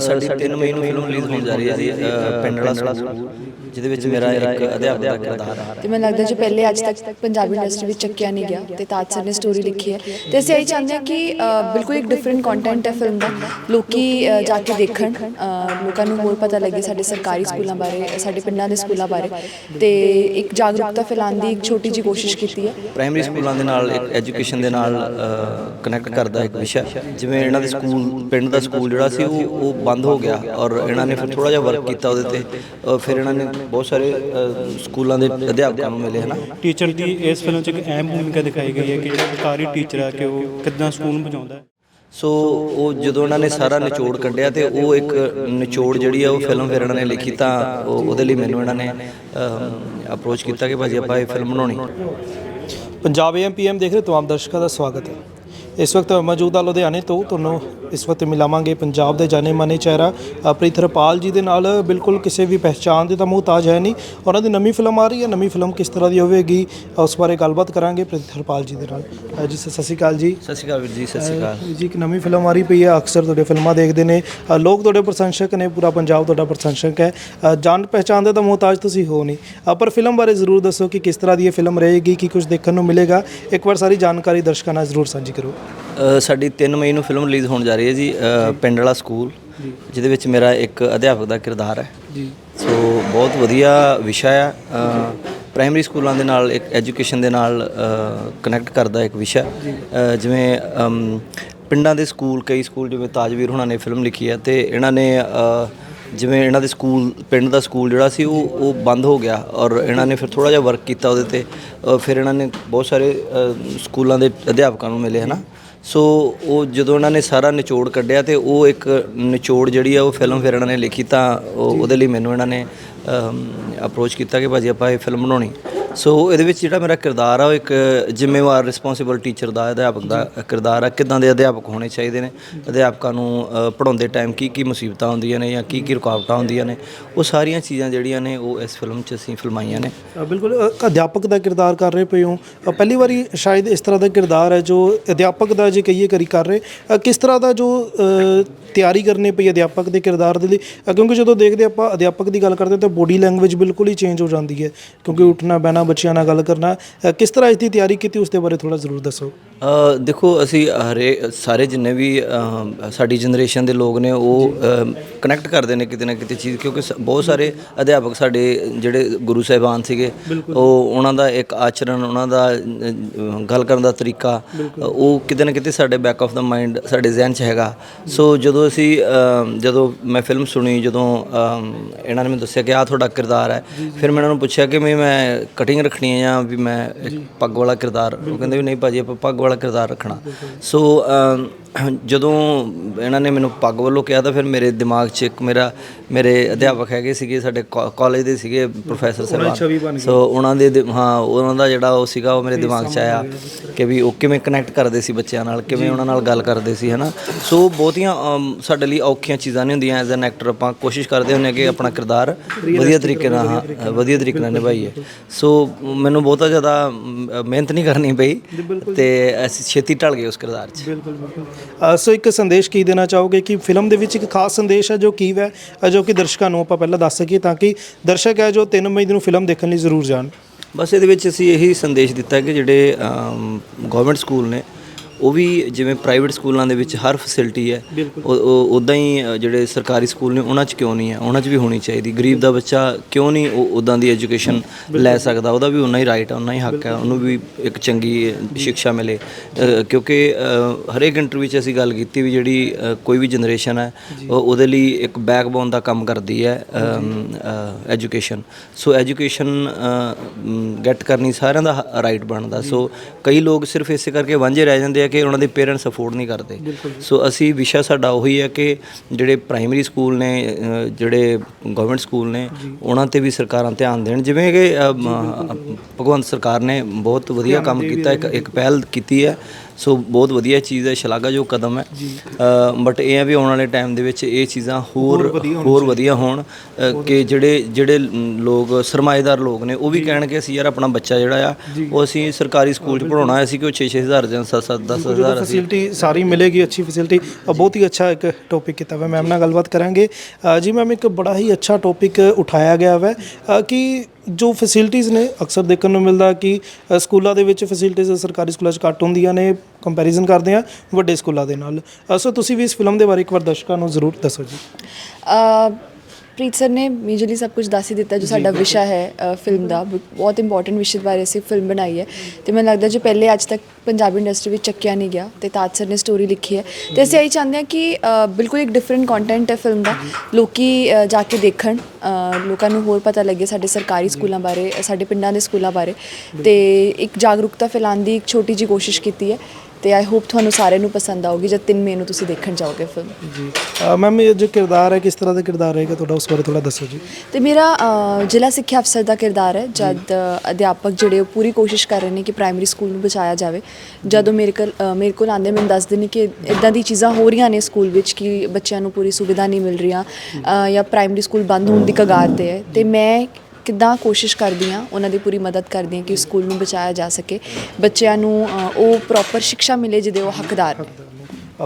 ਸਾਡੀ 3 ਮਈ ਨੂੰ film release ਹੋਣ ਜਾ ਰਹੀ ਹੈ ਜੀ ਅ, ਪਿੰਡ ਵਾਲਾ ਸਕੂਲ ਜਿਹਦੇ ਵਿੱਚ ਮੇਰਾ ਇੱਕ ਅਧਿਆਪਕ ਦਾ ਕਿਰਦਾਰ ਹੈ ਤੇ ਮੈਨੂੰ ਲੱਗਦਾ ਜੋ ਪਹਿਲੇ ਅੱਜ ਤੱਕ ਪੰਜਾਬੀ ਇੰਡਸਟਰੀ ਵਿੱਚ ਚੱਕਿਆ ਨਹੀਂ ਗਿਆ ਤੇ ਤਾਜ ਸਰ ਨੇ ਸਟੋਰੀ ਲਿਖੀ ਹੈ। ਤੇ ਅਸੀਂ ਇਹੀ ਚਾਹੁੰਦੇ ਹਾਂ ਕਿ ਬਿਲਕੁਲ ਇੱਕ ਡਿਫਰੈਂਟ ਕੰਟੈਂਟ ਹੈ ਫਿਲਮ ਦਾ। ਲੋਕੀ ਜਾ ਕੇ ਦੇਖਣ ਲੋਕਾਂ ਨੂੰ ਹੋਰ ਪਤਾ ਲੱਗੇ ਸਾਡੇ ਸਰਕਾਰੀ ਸਕੂਲਾਂ ਬਾਰੇ ਸਾਡੇ ਪਿੰਡਾਂ ਦੇ ਸਕੂਲਾਂ ਬਾਰੇ। ਤੇ ਇੱਕ ਜਾਗਰੂਕਤਾ ਫੈਲਾਉਣ ਦੀ ਇੱਕ ਛੋਟੀ ਜਿਹੀ ਕੋਸ਼ਿਸ਼ ਕੀਤੀ ਹੈ। ਪ੍ਰਾਇਮਰੀ ਸਕੂਲਾਂ ਦੇ ਨਾਲ ਇੱਕ ਐਜੂਕੇਸ਼ਨ ਦੇ ਨਾਲ ਕਨੈਕਟ ਕਰਦਾ ਇੱਕ ਵਿਸ਼ਾ। ਜਿਵੇਂ ਇਹਨਾਂ ਦੇ ਸਕੂਲ ਪਿੰਡ ਦਾ ਸਕੂਲ ਜਿਹੜਾ ਸੀ ਉਹ ਉਹ ਬੰਦ ਹੋ ਗਿਆ ਔਰ ਇਹਨਾਂ ਨੇ ਫਿਰ ਥੋੜਾ ਜਿਹਾ ਵਰਕ ਕੀਤਾ ਉਹਦੇ ਤੇ। ਫਿਰ ਇਹਨਾਂ ਨੇ ਬਹੁਤ ਸਾਰੇ ਸਕੂਲਾਂ ਦੇ ਅਧਿਆਪਕਾਂ ਨੂੰ ਮਿਲੇ ਹਨਾ ਟੀਚਰ ਦੀ ਇਸ ਫਿਲਮ 'ਚ ਇੱਕ ਅਹਿਮ ਭੂਮਿਕਾ ਦਿਖਾਈ ਗਈ ਹੈ ਕਿ ਜਿਹੜਾ ਸਰਕਾਰੀ ਟੀਚਰ ਹੈ ਕਿ ਉਹ ਕਿੱਦਾਂ ਸਕੂਲ ਨੂੰ ਬਚਾਉਂਦਾ ਹੈ। ਸੋ ਉਹ ਜਦੋਂ ਉਹਨਾਂ ਨੇ ਸਾਰਾ ਨਿਚੋੜ ਕੱਢਿਆ ਤੇ ਉਹ ਇੱਕ ਨਿਚੋੜ ਜਿਹੜੀ ਆ ਉਹ ਫਿਲਮ ਫਿਰ ਇਹਨਾਂ ਨੇ ਲਿਖੀ ਤਾਂ ਉਹ- ਉਹਦੇ ਲਈ ਮੈਨੂੰ ਇਹਨਾਂ ਨੇ ਅਪਰੋਚ ਕੀਤਾ ਕਿ ਭਾਜੀ ਆਪਾਂ ਇਹ ਫਿਲਮ ਬਣਾਉਣੀ। ਪੰਜਾਬ ਏਐਮਪੀਐਮ ਦੇਖ ਰਹੇ ਤਮਾਮ ਦਰਸ਼ਕਾਂ ਦਾ ਸਵਾਗਤ ਹੈ। ਇਸ ਵਕਤ ਮੌਜੂਦ ਲੁਧਿਆਣੇ ਤੋਂ ਤੁਹਾਨੂੰ ਇਸ ਵਕਤ ਮਿਲਾਵਾਂਗੇ ਪੰਜਾਬ ਦੇ ਜਾਣੇ ਮਾਨੇ ਚਿਹਰਾ ਅ, ਪ੍ਰੀਥਰਪਾਲ ਜੀ ਦੇ ਨਾਲ। ਬਿਲਕੁਲ ਕਿਸੇ ਵੀ ਪਹਿਚਾਣ ਦੇ ਤਾਂ ਮੁਹਤਾਜ ਹੈ ਨਹੀਂ। ਉਹਨਾਂ ਦੀ ਨਵੀਂ ਫਿਲਮ ਆ ਰਹੀ ਹੈ। ਨਵੀਂ ਫਿਲਮ ਕਿਸ ਤਰ੍ਹਾਂ ਦੀ ਹੋਵੇਗੀ ਉਸ ਬਾਰੇ ਗੱਲਬਾਤ ਕਰਾਂਗੇ ਪ੍ਰੀਥਰਪਾਲ ਜੀ ਦੇ ਨਾਲ। ਜੀ ਸਤਿ ਸ਼੍ਰੀ ਅਕਾਲ ਜੀ। ਸਤਿ ਸ਼੍ਰੀ ਅਕਾਲ ਵੀਰ ਜੀ ਸਤਿ ਸ਼੍ਰੀ ਅਕਾਲ। ਜੀ ਇੱਕ ਨਵੀਂ ਫਿਲਮ ਆ ਰਹੀ ਪਈ ਹੈ। ਅਕਸਰ ਤੁਹਾਡੇ ਫਿਲਮਾਂ ਦੇਖਦੇ ਨੇ। ਲੋਕ ਤੁਹਾਡੇ ਪ੍ਰਸ਼ੰਸਕ ਨੇ। ਪੂਰਾ ਪੰਜਾਬ ਤੁਹਾਡਾ ਪ੍ਰਸ਼ੰਸਕ ਹੈ। ਜਾਣ ਪਹਿਚਾਣ ਦੇ ਤਾਂ ਮੁਹਤਾਜ ਤੁਸੀਂ ਹੋ ਨਹੀਂ। ਪਰ ਫਿਲਮ ਬਾਰੇ ਜ਼ਰੂਰ ਦੱਸੋ ਕਿ ਕਿਸ ਤਰ੍ਹਾਂ ਦੀ ਇਹ ਫਿਲਮ ਰਹੇਗੀ ਕੀ ਕੁਝ ਦੇਖਣ ਨੂੰ ਮਿਲੇਗਾ। ਇੱਕ ਵਾਰ ਸਾਰੀ ਜਾਣਕਾਰੀ ਦਰਸ਼ਕਾਂ ਨਾਲ ਜ਼ਰੂਰ ਸਾਂਝੀ ਕਰੋ। ਸਾਡੀ 3 ਮਈ ਨੂੰ ਫਿਲਮ ਰਿਲੀਜ਼ ਹੋਣ ਜਾ ਰਹੀ ਹੈ ਜੀ ਪਿੰਡ ਵਾਲਾ ਸਕੂਲ ਜਿਹਦੇ ਵਿੱਚ ਮੇਰਾ ਇੱਕ ਅਧਿਆਪਕ ਦਾ ਕਿਰਦਾਰ ਹੈ। ਜੀ। ਸੋ ਬਹੁਤ ਵਧੀਆ ਵਿਸ਼ਾ ਆ ਪ੍ਰਾਇਮਰੀ ਸਕੂਲਾਂ ਦੇ ਨਾਲ ਇੱਕ ਐਜੂਕੇਸ਼ਨ ਦੇ ਨਾਲ ਕਨੈਕਟ ਕਰਦਾ ਇੱਕ ਵਿਸ਼ਾ। ਜਿਵੇਂ ਪਿੰਡਾਂ ਦੇ ਸਕੂਲ ਕਈ ਸਕੂਲ ਜਿਵੇਂ ਤਾਜਵੀਰ ਹੁਣਾਂ ਨੇ ਫਿਲਮ ਲਿਖੀ ਹੈ ਤੇ ਇਹਨਾਂ ਨੇ ਜਿਵੇਂ ਇਹਨਾਂ ਦੇ ਸਕੂਲ ਪਿੰਡ ਦਾ ਸਕੂਲ ਜਿਹੜਾ ਸੀ ਉਹ ਉਹ ਬੰਦ ਹੋ ਗਿਆ ਔਰ ਇਹਨਾਂ ਨੇ ਫਿਰ ਥੋੜਾ ਜਿਹਾ ਵਰਕ ਕੀਤਾ ਉਹਦੇ ਤੇ। ਫਿਰ ਇਹਨਾਂ ਨੇ ਬਹੁਤ ਸਾਰੇ ਸਕੂਲਾਂ ਦੇ ਅਧਿਆਪਕਾਂ ਨੂੰ ਮਿਲੇ ਹਨਾ ਸੋ ਉਹ ਜਦੋਂ ਉਹਨਾਂ ਨੇ ਸਾਰਾ ਨਿਚੋੜ ਕੱਢਿਆ ਤੇ ਉਹ ਇੱਕ ਨਿਚੋੜ ਜਿਹੜੀ ਆ ਉਹ ਫਿਲਮ ਫਿਰ ਇਹਨਾਂ ਨੇ ਲਿਖੀ ਤਾਂ ਉਹ- ਉਹਦੇ ਲਈ ਮੈਨੂੰ ਇਹਨਾਂ ਨੇ ਅਪਰੋਚ ਕੀਤਾ ਕਿ ਭਾਜੀ ਆਪਾਂ ਇਹ ਫਿਲਮ ਬਣਾਉਣੀ। ਸੋ ਇਹਦੇ ਵਿੱਚ ਜਿਹੜਾ ਮੇਰਾ ਕਿਰਦਾਰ ਆ ਉਹ ਇੱਕ ਜ਼ਿੰਮੇਵਾਰ ਰਿਸਪੌਂਸਿਬਲ ਟੀਚਰ ਦਾ ਅਧਿਆਪਕ ਦਾ ਕਿਰਦਾਰ ਆ ਕਿਦਾਂ ਦੇ ਅਧਿਆਪਕ ਹੋਣੇ ਚਾਹੀਦੇ ਨੇ ਅਧਿਆਪਕਾਂ ਨੂੰ ਅ, ਪੜ੍ਹਾਉਂਦੇ ਟਾਈਮ ਕੀ ਕੀ ਮੁਸੀਬਤਾਂ ਹੁੰਦੀਆਂ ਨੇ ਜਾਂ ਕੀ ਕੀ ਰੁਕਾਵਟਾਂ ਹੁੰਦੀਆਂ ਨੇ ਉਹ ਸਾਰੀਆਂ ਚੀਜ਼ਾਂ ਜਿਹੜੀਆਂ ਨੇ ਉਹ ਇਸ ਫਿਲਮ 'ਚ ਅਸੀਂ ਫਿਲਮਾਈਆਂ ਨੇ। ਬਿਲਕੁਲ ਅਧਿਆਪਕ ਦਾ ਕਿਰਦਾਰ ਕਰ ਰਹੇ ਪਏ ਹੋ। ਪਹਿਲੀ ਵਾਰੀ ਸ਼ਾਇਦ ਇਸ ਤਰ੍ਹਾਂ ਦਾ ਕਿਰਦਾਰ ਹੈ ਜੋ ਅਧਿਆਪਕ ਦਾ ਜੇ ਕਹੀਏ ਕਰੀ ਕਰ ਰਹੇ। ਕਿਸ ਤਰ੍ਹਾਂ ਦਾ ਜੋ ਤਿਆਰੀ ਕਰਨੀ ਪਈ ਅਧਿਆਪਕ ਦੇ ਕਿਰਦਾਰ ਦੇ ਲਈ? ਕਿਉਂਕਿ ਜਦੋਂ ਦੇਖਦੇ ਆਪਾਂ ਅਧਿਆਪਕ ਦੀ ਗੱਲ ਕਰਦੇ ਤਾਂ ਬੋਡੀ ਲੈਂਗੁਏਜ ਬਿਲਕੁਲ ਹੀ ਚੇਂਜ ਹੋ ਜਾਂਦੀ ਹੈ ਕਿਉਂਕਿ ਉੱਠਣਾ ਬਹਿਣਾ ਬੱਚਿਆਂ ਨਾਲ ਗੱਲ ਕਰਨਾ ਅ, ਕਿਸ ਤਰ੍ਹਾਂ ਇਸ ਦੀ ਤਿਆਰੀ ਕੀਤੀ ਉਸ ਦੇ ਬਾਰੇ ਥੋੜਾ ਜ਼ਰੂਰ ਦੱਸੋ। ਅ, ਦੇਖੋ ਅਸੀਂ ਹਰੇ ਸਾਰੇ ਜਿੰਨੇ ਵੀ ਅ, ਸਾਡੀ ਜਨਰੇਸ਼ਨ ਦੇ ਲੋਕ ਨੇ ਉਹ ਕਨੈਕਟ ਕਰਦੇ ਨੇ ਕਿਤੇ ਨਾ ਕਿਤੇ ਚੀਜ਼ ਕਿਉਂਕਿ ਸ- ਬਹੁਤ ਸਾਰੇ ਅਧਿਆਪਕ ਸਾਡੇ ਜਿਹੜੇ ਗੁਰੂ ਸਾਹਿਬਾਨ ਸੀਗੇ ਉਹ ਉਹਨਾਂ ਦਾ ਇੱਕ ਆਚਰਣ ਉਹਨਾਂ ਦਾ ਅ, ਗੱਲ ਕਰਨ ਦਾ ਤਰੀਕਾ ਉਹ ਕਿਤੇ ਨਾ ਕਿਤੇ ਸਾਡੇ ਬੈਕ ਆਫ ਦਾ ਮਾਈਂਡ ਸਾਡੇ ਜ਼ਿਹਨ 'ਚ ਹੈਗਾ। ਸੋ ਜਦੋਂ ਅਸੀਂ ਅ, ਜਦੋਂ ਮੈਂ ਫਿਲਮ ਸੁਣੀ ਜਦੋਂ ਅ, ਇਹਨਾਂ ਨੇ ਮੈਨੂੰ ਦੱਸਿਆ ਕਿ ਆਹ ਤੁਹਾਡਾ ਕਿਰਦਾਰ ਹੈ ਫਿਰ ਮੈਂ ਇਹਨਾਂ ਨੂੰ ਪੁੱਛਿਆ ਕਿ ਮੈਂ ਮੈਂ ਕਟਿੰਗ ਰੱਖਣੀ ਹੈ ਜਾਂ ਵੀ ਮੈਂ ਇੱਕ ਪੱਗ ਵਾਲਾ ਕਿਰਦਾਰ ਉਹ ਕਹਿੰਦੇ ਵੀ ਨਹੀਂ ਭਾਜੀ ਆਪਾਂ ਪੱਗ ਵਾਲਾ ਕਿਰਦਾਰ ਰੱਖਣਾ। ਸੋ ਜਦੋਂ ਇਹਨਾਂ ਨੇ ਮੈਨੂੰ ਪੱਗ ਵੱਲੋਂ ਕਿਹਾ ਤਾਂ ਫਿਰ ਮੇਰੇ ਦਿਮਾਗ 'ਚ ਇੱਕ ਮੇਰਾ ਮੇਰੇ ਅਧਿਆਪਕ ਹੈਗੇ ਸੀਗੇ ਸਾਡੇ ਕਾਲਜ ਦੇ ਸੀਗੇ ਪ੍ਰੋਫੈਸਰ ਸਾਹਿਬਾਨ। ਸੋ ਉਹਨਾਂ ਦੇ ਹਾਂ ਉਹਨਾਂ ਦਾ ਜਿਹੜਾ ਉਹ ਸੀਗਾ ਉਹ ਮੇਰੇ ਦਿਮਾਗ 'ਚ ਆਇਆ ਕਿ ਵੀ ਉਹ ਕਿਵੇਂ ਕਨੈਕਟ ਕਰਦੇ ਸੀ ਬੱਚਿਆਂ ਨਾਲ ਕਿਵੇਂ ਉਹਨਾਂ ਨਾਲ ਗੱਲ ਕਰਦੇ ਸੀ ਹਨਾ? ਸੋ ਬਹੁਤੀਆਂ ਸਾਡੇ ਲਈ ਔਖੀਆਂ ਚੀਜ਼ਾਂ ਨਹੀਂ ਹੁੰਦੀਆਂ ਐਜ਼ ਐਨ ਐਕਟਰ ਆਪਾਂ ਕੋਸ਼ਿਸ਼ ਕਰਦੇ ਹੁੰਦੇ ਕਿ ਆਪਣਾ ਕਿਰਦਾਰ ਵਧੀਆ ਤਰੀਕੇ ਨਾਲ ਹਾਂ, ਵਧੀਆ ਤਰੀਕੇ ਨਾਲ। ਨਿਭਾਈਏ। ਸੋ ਮੈਨੂੰ ਬਹੁਤਾ ਜ਼ਿਆਦਾ ਮਿਹਨਤ ਨਹੀਂ ਕਰਨੀ ਪਈ ਤੇ ਅਸੀਂ ਛੇਤੀ ਢਲ ਗਏ ਉਸ ਕਿਰਦਾਰ 'ਚ। ਬਿਲਕੁਲ ਬਿਲਕੁਲ। ਸੋ ਇੱਕ ਸੰਦੇਸ਼ ਕੀ ਦੇਣਾ ਚਾਹੋਗੇ ਕਿ ਫਿਲਮ ਦੇ ਵਿੱਚ ਇੱਕ ਖਾਸ ਸੰਦੇਸ਼ ਹੈ ਜੋ ਕੀ ਹੈ ਜੋ ਕਿ ਦਰਸ਼ਕਾਂ ਨੂੰ ਆਪਾਂ ਪਹਿਲਾਂ ਦੱਸ ਸਕੀਏ ਤਾਂ ਕਿ ਦਰਸ਼ਕ ਹੈ ਜੋ 3 ਮਈ ਨੂੰ ਫਿਲਮ ਦੇਖਣ ਲਈ ਜ਼ਰੂਰ ਜਾਣ। ਬਸ ਇਹਦੇ ਵਿੱਚ ਅਸੀਂ ਇਹੀ ਸੰਦੇਸ਼ ਦਿੱਤਾ ਕਿ ਜਿਹੜੇ ਗਵਰਨਮੈਂਟ ਸਕੂਲ ਨੇ ਉਹ ਵੀ ਜਿਵੇਂ ਪ੍ਰਾਈਵੇਟ ਸਕੂਲਾਂ ਦੇ ਵਿੱਚ ਹਰ ਫੈਸਿਲਿਟੀ ਹੈ। ਉਹ ਉਦਾਂ ਹੀ ਜਿਹੜੇ ਸਰਕਾਰੀ ਸਕੂਲ ਨੇ ਉਹਨਾਂ 'ਚ ਕਿਉਂ ਨਹੀਂ ਹੈ? ਉਹਨਾਂ 'ਚ ਵੀ ਹੋਣੀ ਚਾਹੀਦੀ। ਗਰੀਬ ਦਾ ਬੱਚਾ ਕਿਉਂ ਨਹੀਂ ਉਹ ਉਦਾਂ ਦੀ ਐਜੂਕੇਸ਼ਨ ਲੈ ਸਕਦਾ? ਉਹਦਾ ਵੀ ਉਨਾ ਹੀ ਰਾਈਟ ਹੈ ਉਨਾ ਹੀ ਹੱਕ ਹੈ ਉਹਨੂੰ ਵੀ ਇੱਕ ਚੰਗੀ ਸਿੱਖਿਆ ਮਿਲੇ। ਕਿਉਂਕਿ ਹਰੇਕ ਇੰਟਰਵਿਊ 'ਚ ਅਸੀਂ ਗੱਲ ਕੀਤੀ ਵੀ ਜਿਹੜੀ ਕੋਈ ਵੀ ਜਨਰੇਸ਼ਨ ਹੈ ਉਹ- ਉਹਦੇ ਲਈ ਇੱਕ ਬੈਕਬੋਨ ਦਾ ਕੰਮ ਕਰਦੀ ਹੈ ਐਜੂਕੇਸ਼ਨ ਸੋ ਐਜੂਕੇਸ਼ਨ ਗੈਟ ਕਰਨੀ ਸਾਰਿਆਂ ਦਾ ਰਾਈਟ ਬਣਦਾ। ਸੋ ਕਈ ਲੋਕ ਸਿਰਫ ਇਸੇ ਕਰਕੇ ਵਾਂਝੇ ਰਹਿ ਜਾਂਦੇ ਆ ਕਿ ਉਹਨਾਂ ਦੇ ਪੇਰੈਂਟਸ ਅਫੋਰਡ ਨਹੀਂ ਕਰਦੇ। ਸੋ ਅਸੀਂ ਵਿਸ਼ਾ ਸਾਡਾ ਉਹੀ ਹੈ ਕਿ ਜਿਹੜੇ ਪ੍ਰਾਇਮਰੀ ਸਕੂਲ ਨੇ ਜਿਹੜੇ ਗਵਰਨਮੈਂਟ ਸਕੂਲ ਨੇ ਉਹਨਾਂ ਤੇ ਵੀ ਸਰਕਾਰਾਂ ਧਿਆਨ ਦੇਣ। ਜਿਵੇਂ ਕਿ ਭਗਵੰਤ ਸਰਕਾਰ ਨੇ ਬਹੁਤ ਵਧੀਆ ਕੰਮ ਕੀਤਾ ਇੱਕ ਇੱਕ ਪਹਿਲ ਕੀਤੀ ਹੈ। ਸੋ ਬਹੁਤ ਵਧੀਆ ਚੀਜ਼ ਹੈ ਸ਼ਲਾਘਾਯੋਗ ਕਦਮ ਹੈ। ਬਟ ਇਹ ਹੈ ਵੀ ਆਉਣ ਵਾਲੇ ਟਾਈਮ ਦੇ ਵਿੱਚ ਇਹ ਚੀਜ਼ਾਂ ਹੋਰ ਹੋਰ ਵਧੀਆ ਹੋਣ। ਕਿ ਜਿਹੜੇ ਜਿਹੜੇ ਲੋਕ ਸਰਮਾਏਦਾਰ ਲੋਕ ਨੇ ਉਹ ਵੀ ਕਹਿਣਗੇ ਅਸੀਂ ਯਾਰ ਆਪਣਾ ਬੱਚਾ ਜਿਹੜਾ ਆ ਉਹ ਅਸੀਂ ਸਰਕਾਰੀ ਸਕੂਲ 'ਚ ਪੜਾਉਣਾ ਹੈ ਅਸੀਂ ਕਿ ਉਹ 6-6000 ਜਾਂ 7-7 10000 ਅਸੀਂ ਫੈਸਿਲਿਟੀ ਸਾਰੀ ਮਿਲੇਗੀ ਅੱਛੀ ਫੈਸਿਲਿਟੀ ਬਹੁਤ ਹੀ ਅੱਛਾ ਇੱਕ ਟੌਪਿਕ ਕੀਤਾ ਹੋਇਆ ਮੈਮ ਨਾਲ ਗੱਲਬਾਤ ਕਰਾਂਗੇ। ਜੀ ਮੈਮ ਇੱਕ ਬੜਾ ਹੀ ਅੱਛਾ ਟੌਪਿਕ ਉਠਾਇਆ ਗਿਆ ਹੈ ਕਿ ਜੋ ਫੈਸਿਲਿਟੀਆਂ ਨੇ ਅਕਸਰ ਦੇਖਣ ਨੂੰ ਮਿਲਦਾ ਕਿ ਅ, ਸਕੂਲਾਂ ਦੇ ਵਿੱਚ ਫੈਸਿਲਿਟੀਆਂ ਸਰਕਾਰੀ ਸਕੂਲਾਂ 'ਚ ਘੱਟ ਹੁੰਦੀਆਂ ਨੇ ਕੰਪੈਰੀਜ਼ਨ ਕਰਦੇ ਆ ਵੱਡੇ ਸਕੂਲਾਂ ਦੇ ਨਾਲ। ਅ, ਸੋ ਤੁਸੀਂ ਵੀ ਇਸ ਫਿਲਮ ਦੇ ਬਾਰੇ ਇੱਕ ਵਾਰ ਦਰਸ਼ਕਾਂ ਨੂੰ ਜ਼ਰੂਰ ਦੱਸੋ ਜੀ। ਅ, ਪ੍ਰੀਤ ਸਰ ਨੇ ਮੇਜਰਲੀ ਸਭ ਕੁਝ ਦੱਸ ਹੀ ਦਿੱਤਾ ਜੋ ਸਾਡਾ ਵਿਸ਼ਾ ਹੈ ਫਿਲਮ ਦਾ। ਬ- ਬਹੁਤ ਇੰਪੋਰਟੈਂਟ ਵਿਸ਼ੇ ਬਾਰੇ ਅਸੀਂ ਫਿਲਮ ਬਣਾਈ ਹੈ। ਤੇ ਮੈਨੂੰ ਲੱਗਦਾ ਜੋ ਪਹਿਲੇ ਅੱਜ ਤੱਕ ਪੰਜਾਬੀ ਇੰਡਸਟਰੀ ਵਿੱਚ ਚੱਕਿਆ ਨਹੀਂ ਗਿਆ ਤੇ ਤਾਜ ਸਰ ਨੇ ਸਟੋਰੀ ਲਿਖੀ ਹੈ। ਤੇ ਅਸੀਂ ਇਹੀ ਚਾਹੁੰਦੇ ਹਾਂ ਕਿ ਅ, ਬਿਲਕੁਲ ਇੱਕ ਡਿਫਰੈਂਟ ਕੰਟੈਂਟ ਹੈ ਫਿਲਮ ਦਾ। ਲੋਕੀ ਅ, ਜਾ ਕੇ ਦੇਖਣ। ਲੋਕਾਂ ਨੂੰ ਹੋਰ ਪਤਾ ਲੱਗੇ ਸਾਡੇ ਸਰਕਾਰੀ ਸਕੂਲਾਂ ਬਾਰੇ ਸਾਡੇ ਪਿੰਡਾਂ ਦੇ ਸਕੂਲਾਂ ਬਾਰੇ। ਤੇ ਇੱਕ ਜਾਗਰੂਕਤਾ ਫੈਲਾਉਣ ਦੀ ਇੱਕ ਛੋਟੀ ਜੀ ਕੋਸ਼ਿਸ਼ ਕੀਤੀ ਹੈ। ਤੇ ਆਈ ਹੋਪ ਤੁਹਾਨੂੰ ਸਾਰਿਆਂ ਨੂੰ ਪਸੰਦ ਆਊਗੀ ਜਦ 3 ਮਈ ਨੂੰ ਤੁਸੀਂ ਦੇਖਣ ਜਾਓਗੇ ਫਿਲਮ ਜੀ। ਮੈਮ ਇਹ ਜੋ ਕਿਰਦਾਰ ਹੈ ਕਿਸ ਤਰ੍ਹਾਂ ਦਾ ਕਿਰਦਾਰ ਰਹੇਗਾ? ਤੁਹਾਡਾ ਉਸ ਬਾਰੇ ਥੋੜਾ ਦੱਸੋ ਜੀ। ਤੇ ਮੇਰਾ ਜ਼ਿਲ੍ਹਾ ਸਿੱਖਿਆ ਅਫਸਰ ਦਾ ਕਿਰਦਾਰ ਹੈ ਜਦ ਅਧਿਆਪਕ ਜਿਹੜੇ ਉਹ ਪੂਰੀ ਕੋਸ਼ਿਸ਼ ਕਰ ਰਹੇ ਨੇ ਕਿ ਪ੍ਰਾਇਮਰੀ ਸਕੂਲ ਨੂੰ ਬਚਾਇਆ ਜਾਵੇ। ਜਦੋਂ ਮੇਰੇ ਕੋਲ ਮੇਰੇ ਕੋਲ ਆਂਦੇ ਮੈਨੂੰ ਦੱਸਦੇ ਨੇ ਕਿ ਇਦਾਂ ਦੀ ਚੀਜ਼ਾਂ ਹੋ ਰਹੀਆਂ ਨੇ ਸਕੂਲ ਵਿੱਚ ਕਿ ਬੱਚਿਆਂ ਨੂੰ ਪੂਰੀ ਸੁਵਿਧਾ ਨਹੀਂ ਮਿਲ ਰਹੀਆਂ ਜਾਂ ਪ੍ਰਾਇਮਰੀ ਸਕੂਲ ਬੰਦ ਹੋਣ ਦੀ ਕਗਾਰ ਤੇ ਹੈ ਤੇ ਮੈਂ ਕਿੱਦਾਂ ਕੋਸ਼ਿਸ਼ ਕਰਦੀ ਹਾਂ ਉਹਨਾਂ ਦੀ ਪੂਰੀ ਮਦਦ ਕਰਦੀ ਹਾਂ ਕਿ ਸਕੂਲ ਨੂੰ ਬਚਾਇਆ ਜਾ ਸਕੇ। ਬੱਚਿਆਂ ਨੂੰ ਅ, ਉਹ ਪ੍ਰੋਪਰ ਸਿੱਖਿਆ ਮਿਲੇ ਜਿਹਦੇ ਉਹ ਹੱਕਦਾਰ ਨੇ।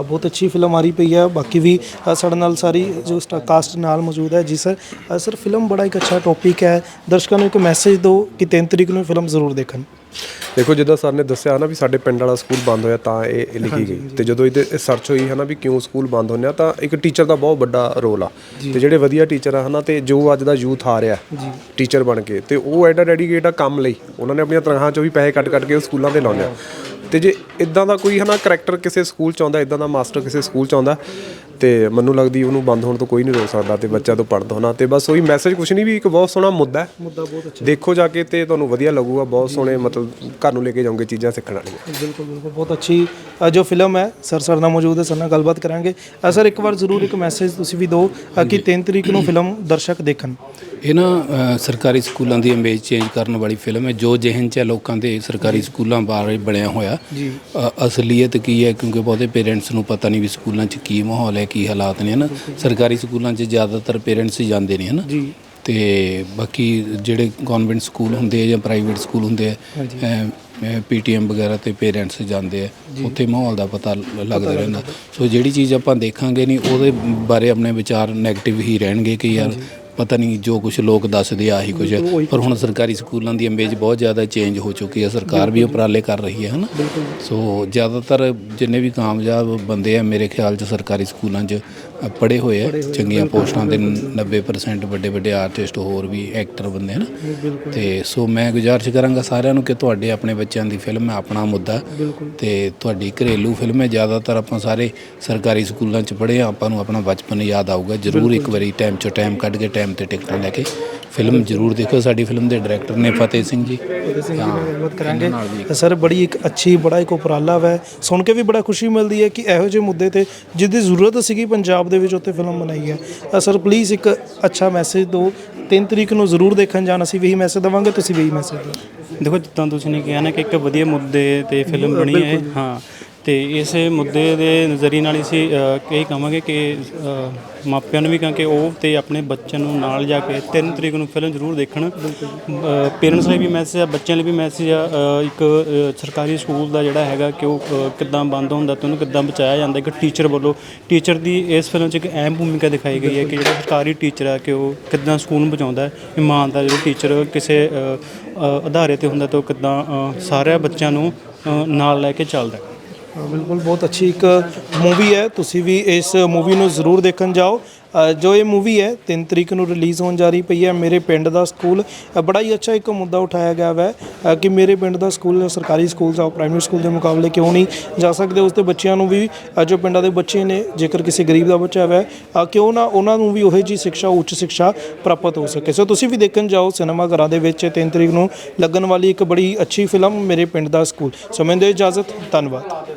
ਬਹੁਤ ਅੱਛੀ ਫਿਲਮ ਆ ਰਹੀ ਪਈ ਹੈ। ਬਾਕੀ ਵੀ ਸਾਡੇ ਨਾਲ ਸਾਰੀ ਜੋ ਕਾਸਟ ਨਾਲ ਮੌਜੂਦ ਹੈ ਜੀ ਸਰ ਸਰ ਫਿਲਮ ਬੜਾ ਇੱਕ ਅੱਛਾ ਟੌਪਿਕ ਹੈ। ਦਰਸ਼ਕਾਂ ਨੂੰ ਇੱਕ ਮੈਸੇਜ ਦਿਓ ਕਿ 3 ਤਰੀਕ ਨੂੰ ਫਿਲਮ ਜ਼ਰੂਰ ਦੇਖਣ। ਦੇਖੋ ਜਿੱਦਾਂ ਸਰ ਨੇ ਦੱਸਿਆ ਨਾ ਵੀ ਸਾਡੇ ਪਿੰਡ ਵਾਲਾ ਸਕੂਲ ਬੰਦ ਹੋਇਆ ਤਾਂ ਇਹ ਲਿਖੀ ਗਈ। ਤੇ ਜਦੋਂ ਇਹਦੇ ਸਰਚ ਹੋਈ ਹੈ ਨਾ ਵੀ ਕਿਉਂ ਸਕੂਲ ਬੰਦ ਹੁੰਦੇ ਆ ਤਾਂ ਇੱਕ ਟੀਚਰ ਦਾ ਬਹੁਤ ਵੱਡਾ ਰੋਲ ਆ। ਤੇ ਜਿਹੜੇ ਵਧੀਆ ਟੀਚਰ ਆ ਹਨਾ ਤੇ ਜੋ ਅੱਜ ਦਾ ਯੂਥ ਆ ਰਿਹਾ ਟੀਚਰ ਬਣ ਕੇ ਤੇ ਉਹ ਐਡਾ ਡੈਡੀਕੇਟ ਆ ਕੰਮ ਲਈ। ਉਹਨਾਂ ਨੇ ਆਪਣੀਆਂ ਤਨਖਾਹਾਂ ਚੋਂ ਵੀ ਪੈਸੇ ਕੱਟ ਕੱਟ ਕੇ ਉਹ ਸਕੂਲਾਂ ਤੇ ਲਾਉਂਦੇ ਆ। ਤੇ ਜੇ ਇਦਾਂ ਦਾ ਕੋਈ ਹਨਾ ਕਰੈਕਟਰ ਕਿਸੇ ਸਕੂਲ ਚ ਆਉਂਦਾ ਇਦਾਂ ਦਾ ਮਾਸਟਰ ਕਿਸੇ ਸਕੂਲ ਚ ਆਉਂਦਾ ਤੇ ਮੈਨੂੰ ਲੱਗਦੀ ਉਹਨੂੰ ਬੰਦ ਹੋਣ ਤੋਂ ਕੋਈ ਨਹੀਂ ਰੋਕ ਸਕਦਾ ਤੇ ਬੱਚਿਆਂ ਤੋਂ ਪੜ੍ਹਦਾ ਹੋਣਾ ਤੇ ਬਸ ਉਹੀ ਮੈਸੇਜ ਕੁਛ ਨਹੀਂ ਵੀ ਇੱਕ ਬਹੁਤ ਸੋਹਣਾ ਮੁੱਦਾ ਹੈ। ਮੁੱਦਾ ਬਹੁਤ ਅੱਛਾ। ਦੇਖੋ ਜਾ ਕੇ ਤੇ ਤੁਹਾਨੂੰ ਵਧੀਆ ਲੱਗੂਗਾ ਬਹੁਤ ਸੋਹਣੇ ਮਤਲਬ ਘਰ ਨੂੰ ਲੈ ਕੇ ਜਾਓਗੇ ਚੀਜ਼ਾਂ ਸਿੱਖਣ ਵਾਲੀਆਂ। ਬਿਲਕੁਲ ਬਿਲਕੁਲ ਬਹੁਤ ਅੱਛੀ ਅ, ਜੋ ਫਿਲਮ ਹੈ ਸਰ ਸਰ ਨਾਲ ਮੌਜੂਦ ਹੈ ਸਰ ਨਾਲ ਗੱਲਬਾਤ ਕਰਾਂਗੇ। ਅ, ਸਰ ਇੱਕ ਵਾਰ ਜ਼ਰੂਰ ਇੱਕ ਮੈਸੇਜ ਤੁਸੀਂ ਵੀ ਦਿਓ ਅ, ਕਿ 3 ਤਰੀਕ ਨੂੰ ਫਿਲਮ ਦਰਸ਼ਕ ਦੇਖਣ। ਇਹ ਨਾ ਅ, ਸਰਕਾਰੀ ਸਕੂਲਾਂ ਦੀ ਇਮੇਜ ਚੇਂਜ ਕਰਨ ਵਾਲੀ ਫਿਲਮ ਹੈ ਜੋ ਜਿਹਨ ਚ ਹੈ ਲੋਕਾਂ ਦੇ ਸਰਕਾਰੀ ਸਕੂਲਾਂ ਬਾਰੇ ਬਣਿਆ ਹੋਇਆ। ਜੀ। ਅਸਲੀਅਤ ਕੀ ਹੈ? ਕਿਉਂਕਿ ਬਹੁਤੇ ਪੇਰੈਂਟਸ ਨੂੰ ਪਤਾ ਨਹੀਂ ਵੀ ਸਕੂਲਾਂ 'ਚ ਕੀ ਮਾਹੌਲ ਹੈ ਕੀ ਹਾਲਾਤ ਨੇ ਹਨਾ? ਸਰਕਾਰੀ ਸਕੂਲਾਂ 'ਚ ਜ਼ਿਆਦਾਤਰ ਪੇਰੈਂਟਸ ਹੀ ਜਾਂਦੇ ਨੇ ਹਨਾ? ਜੀ। ਤੇ ਬਾਕੀ ਜਿਹੜੇ ਕਨਵੈਂਟ ਸਕੂਲ ਹੁੰਦੇ ਆ ਜਾਂ ਪ੍ਰਾਈਵੇਟ ਸਕੂਲ ਹੁੰਦੇ ਆ ਪੀਟੀਐਮ ਵਗੈਰਾ ਤੇ ਪੇਰੈਂਟਸ ਜਾਂਦੇ ਆ ਉੱਥੇ ਮਾਹੌਲ ਦਾ ਪਤਾ ਲ- ਲੱਗਦਾ ਰਹਿੰਦਾ। ਸੋ ਜਿਹੜੀ ਚੀਜ਼ ਆਪਾਂ ਦੇਖਾਂਗੇ ਨਹੀਂ ਉਹਦੇ ਬਾਰੇ ਆਪਣੇ ਵਿਚਾਰ 네ਗੇਟਿਵ ਹੀ ਰਹਿਣਗੇ ਕਿ ਯਾਰ ਪਤਾ ਨਹੀਂ ਜੋ ਕੁਝ ਲੋਕ ਦੱਸਦੇ ਆ ਆਹੀ ਕੁਝ ਹੈ। ਪਰ ਹੁਣ ਸਰਕਾਰੀ ਸਕੂਲਾਂ ਦੀ ਇਮੇਜ ਬਹੁਤ ਜ਼ਿਆਦਾ ਚੇਂਜ ਹੋ ਚੁੱਕੀ ਹੈ। ਸਰਕਾਰ ਵੀ ਉਪਰਾਲੇ ਕਰ ਰਹੀ ਹੈ ਹਨਾ? ਸੋ ਜ਼ਿਆਦਾਤਰ ਜਿੰਨੇ ਵੀ ਕਾਮਯਾਬ ਬੰਦੇ ਆ ਮੇਰੇ ਖਿਆਲ 'ਚ ਸਰਕਾਰੀ ਸਕੂਲਾਂ 'ਚ ਪੜ੍ਹੇ ਹੋਏ ਆ। ਚੰਗੀਆਂ ਪੋਸਟਾਂ ਤੇ 90% ਵੱਡੇ ਵੱਡੇ ਆਰਟਿਸਟ ਹੋਰ ਵੀ ਐਕਟਰ ਬੰਦੇ ਹਨ? ਤੇ ਸੋ ਮੈਂ ਗੁਜ਼ਾਰਿਸ਼ ਕਰਾਂਗਾ ਸਾਰਿਆਂ ਨੂੰ ਕਿ ਤੁਹਾਡੇ ਆਪਣੇ ਬੱਚਿਆਂ ਦੀ ਫਿਲਮ ਹੈ ਆਪਣਾ ਮੁੱਦਾ। ਤੇ ਤੁਹਾਡੀ ਘਰੇਲੂ ਫਿਲਮ ਹੈ। ਜ਼ਿਆਦਾਤਰ ਆਪਾਂ ਸਾਰੇ ਸਰਕਾਰੀ ਸਕੂਲਾਂ 'ਚ ਪੜ੍ਹੇ ਆ। ਆਪਾਂ ਨੂੰ ਆਪਣਾ ਬਚਪਨ ਯਾਦ ਆਊਗਾ। ਜ਼ਰੂਰ ਇੱਕ ਵਾਰੀ ਟਾਈਮ 'ਚੋਂ ਟਾਈਮ ਕੱਢ ਕੇ ਟਾਈਮ ਤੇ ਟਿਕਟਾਂ ਲੈ ਕੇ ਫਿਲਮ ਜ਼ਰੂਰ ਦੇਖੋ। ਸਾਡੀ ਫਿਲਮ ਦੇ ਡਾਇਰੈਕਟਰ ਨੇ ਫਤਿਹ ਸਿੰਘ ਜੀ। ਗੱਲਬਾਤ ਕਰਾਂਗੇ। ਸਰ ਬੜੀ ਇੱਕ ਅੱਛੀ ਬੜਾ ਇੱਕ ਉਪਰਾਲਾ ਹੈ ਸੁਣ ਕੇ ਵੀ ਬੜਾ ਖੁਸ਼ੀ ਮਿਲਦੀ ਹੈ ਕਿ ਇਹੋ ਜਿਹੇ ਮੁੱਦੇ ਤੇ ਜਿੱਦੀ ਜ਼ਰੂਰਤ ਸੀਗੀ ਪੰਜਾਬ ਦੇ ਵਿੱਚ ਉੱਤੇ ਫਿਲਮ ਬਣਾਈ ਹੈ। ਅ, ਸਰ ਪਲੀਜ਼ ਇੱਕ ਅੱਛਾ ਮੈਸੇਜ ਦਿਓ। 3 ਤਰੀਕ ਨੂੰ ਜ਼ਰੂਰ ਦੇਖਣ ਜਾਣ ਅਸੀਂ ਵੀ ਇਹੀ ਮੈਸੇਜ ਦੇਵਾਂਗੇ ਤੁਸੀਂ ਵੀ ਇਹੀ ਮੈਸੇਜ ਦਿਓ। ਦੇਖੋ ਜਿੱਦਾਂ ਤੁਸੀਂ ਨੇ ਕਿਹਾ ਨਾ ਕਿ ਇੱਕ ਵਧੀਆ ਮੁੱਦੇ ਤੇ ਫਿਲਮ ਬਣੀ ਹੈ। ਹਾਂ ਤੇ ਇਸ ਮੁੱਦੇ ਦੇ ਨਜ਼ਰੀਏ ਨਾਲ ਅਸੀਂ ਅ, ਇਹ ਕਹਾਂਗੇ ਕਿ ਅ, ਮਾਪਿਆਂ ਨੂੰ ਵੀ ਕਹਾਂ ਕਿ ਉਹ ਤੇ ਆਪਣੇ ਬੱਚਿਆਂ ਨੂੰ ਨਾਲ ਜਾ ਕੇ 3 ਤਰੀਕ ਨੂੰ ਫਿਲਮ ਜ਼ਰੂਰ ਦੇਖਣ। ਪੇਰੈਂਟਸ ਲਈ ਵੀ ਮੈਸੇਜ ਆ ਬੱਚਿਆਂ ਲਈ ਵੀ ਮੈਸੇਜ ਆ ਇੱਕ ਸਰਕਾਰੀ ਸਕੂਲ ਦਾ ਜਿਹੜਾ ਹੈਗਾ ਕਿ ਉਹ ਕਿੱਦਾਂ ਬੰਦ ਹੁੰਦਾ ਤੇ ਉਹਨੂੰ ਕਿੱਦਾਂ ਬਚਾਇਆ ਜਾਂਦਾ ਇੱਕ ਟੀਚਰ ਵੱਲੋਂ। ਟੀਚਰ ਦੀ ਇਸ ਫਿਲਮ 'ਚ ਇੱਕ ਅਹਿਮ ਭੂਮਿਕਾ ਦਿਖਾਈ ਗਈ ਹੈ ਕਿ ਜਿਹੜਾ ਸਰਕਾਰੀ ਟੀਚਰ ਆ ਕਿ ਉਹ ਕਿੱਦਾਂ ਸਕੂਲ ਨੂੰ ਬਚਾਉਂਦਾ ਹੈ। ਇਮਾਨਦਾਰ ਜਿਹੜਾ ਟੀਚਰ ਕਿਸੇ ਅਦਾਰੇ ਤੇ ਹੁੰਦਾ ਤਾਂ ਉਹ ਕਿੱਦਾਂ ਸਾਰਿਆਂ ਬੱਚਿਆਂ ਨੂੰ ਨਾਲ ਲੈ ਕੇ ਚੱਲਦਾ ਬਿਲਕੁਲ ਬਹੁਤ ਅੱਛੀ ਇੱਕ ਮੂਵੀ ਹੈ। ਤੁਸੀਂ ਵੀ ਇਸ ਮੂਵੀ ਨੂੰ ਜ਼ਰੂਰ ਦੇਖਣ ਜਾਓ। ਅ, ਜੋ ਇਹ ਮੂਵੀ ਹੈ 3 ਤਰੀਕ ਨੂੰ ਰਿਲੀਜ਼ ਹੋਣ ਜਾ ਰਹੀ ਪਈ ਹੈ ਮੇਰੇ ਪਿੰਡ ਦਾ ਸਕੂਲ ਅ, ਬੜਾ ਹੀ ਅੱਛਾ ਇੱਕ ਮੁੱਦਾ ਉਠਾਇਆ ਗਿਆ ਹੈ ਅ, ਕਿ ਮੇਰੇ ਪਿੰਡ ਦਾ ਸਕੂਲ ਸਰਕਾਰੀ ਸਕੂਲ ਜਾਂ ਪ੍ਰਾਇਮਰੀ ਸਕੂਲ ਦੇ ਮੁਕਾਬਲੇ ਕਿਉਂ ਨਹੀਂ ਜਾ ਸਕਦੇ? ਉਸ ਦੇ ਬੱਚਿਆਂ ਨੂੰ ਵੀ ਅ, ਜੋ ਪਿੰਡਾਂ ਦੇ ਬੱਚੇ ਨੇ ਜੇਕਰ ਕਿਸੇ ਗਰੀਬ ਦਾ ਬੱਚਾ ਹੈ ਅ, ਕਿਉਂ ਨਾ ਉਹਨਾਂ ਨੂੰ ਵੀ ਉਹੋ ਜੀ ਸਿੱਖਿਆ ਉੱਚ ਸਿੱਖਿਆ ਪ੍ਰਾਪਤ ਹੋ ਸਕੇ। ਸੋ ਤੁਸੀਂ ਵੀ ਦੇਖਣ ਜਾਓ ਸਿਨੇਮਾ ਘਰਾਂ ਦੇ ਵਿੱਚ 3 ਤਰੀਕ ਨੂੰ ਲੱਗਣ ਵਾਲੀ ਇੱਕ ਬੜੀ ਅੱਛੀ ਫਿਲਮ ਮੇਰੇ ਪਿੰਡ ਦਾ ਸਕੂਲ ਸੋ ਮੈਨੂੰ ਦਿਓ ਇਜਾਜ਼ਤ ਧੰਨਵਾਦ।